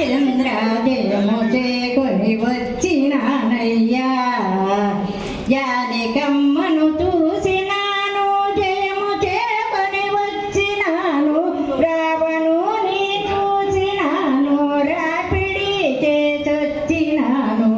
రామచంద్ర చేకొని వచ్చినానయ్యా జానికమ్మను చూసినాను జయము చేకొని వచ్చినాను రావణుని చూసినాను రాపిడి చేసొచ్చినాను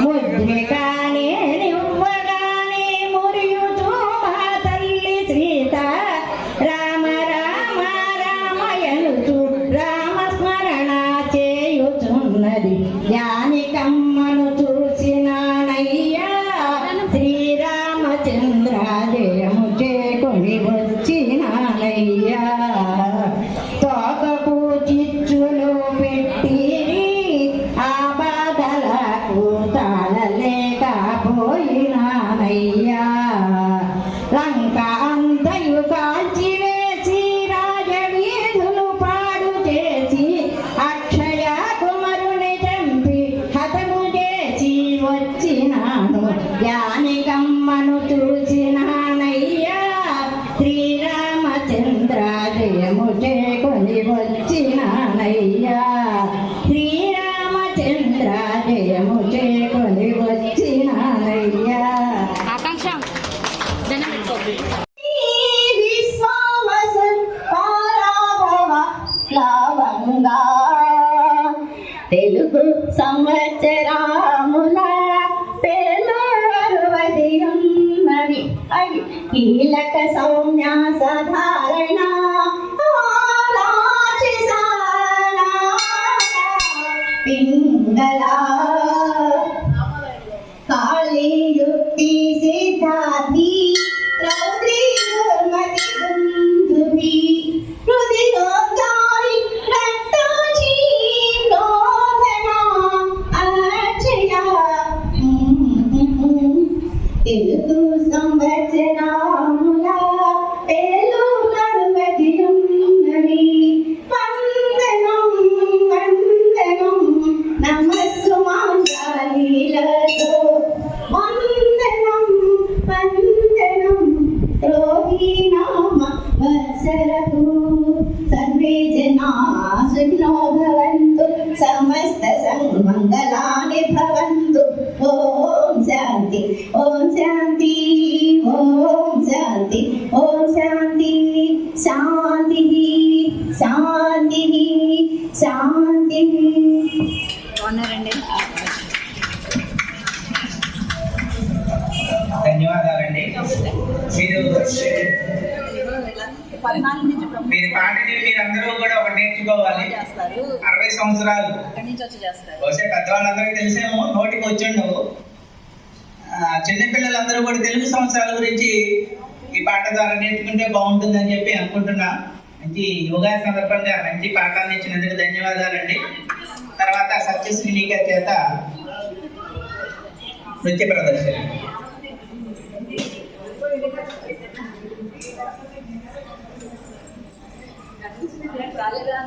Muy. లంక అంతయు కాల్చివేసి రాజవీధులు పాడు చేసి అక్షయ కుమరుని చంపి హతము చేసి వచ్చినాను. జానికమ్మను చూసినానయ్యా శ్రీరామచంద్ర జయము చేకొని వచ్చినానయ్యా. తెలుగు సంవత్సరాముల పేలవది ఉన్నవి అవి కీలక సౌమ్య ధారణ తెలుగు సంవత్సరాముల పేలు నడుమతి వందనం వందనం నమస్సు మాంగాలీలతో వందనం వందనం రోహి సర్వే జనా శృణో భవంతు. శాంతి శాంతి. బాగున్నారండి. ధన్యవాదాలండి. మీరు మీరు పాటని మీరందరూ కూడా ఒకటి నేర్చుకోవాలి. అరవై సంవత్సరాలు. బహుశా పెద్దవాళ్ళందరికీ తెలిసేమో నోటికి వచ్చిండవు చిన్నపిల్లలందరూ కూడా తెలుగు సంవత్సరాల గురించి ఈ పాట ద్వారా నేర్చుకుంటే బాగుంటుందని చెప్పి అనుకుంటున్నా. మంచి యోగా సందర్భంగా మంచి పాఠాలు ఇచ్చినందుకు ధన్యవాదాలండి. తర్వాత సత్యశ్రీ గారి చేత నృత్య ప్రదర్శన. రాలేదా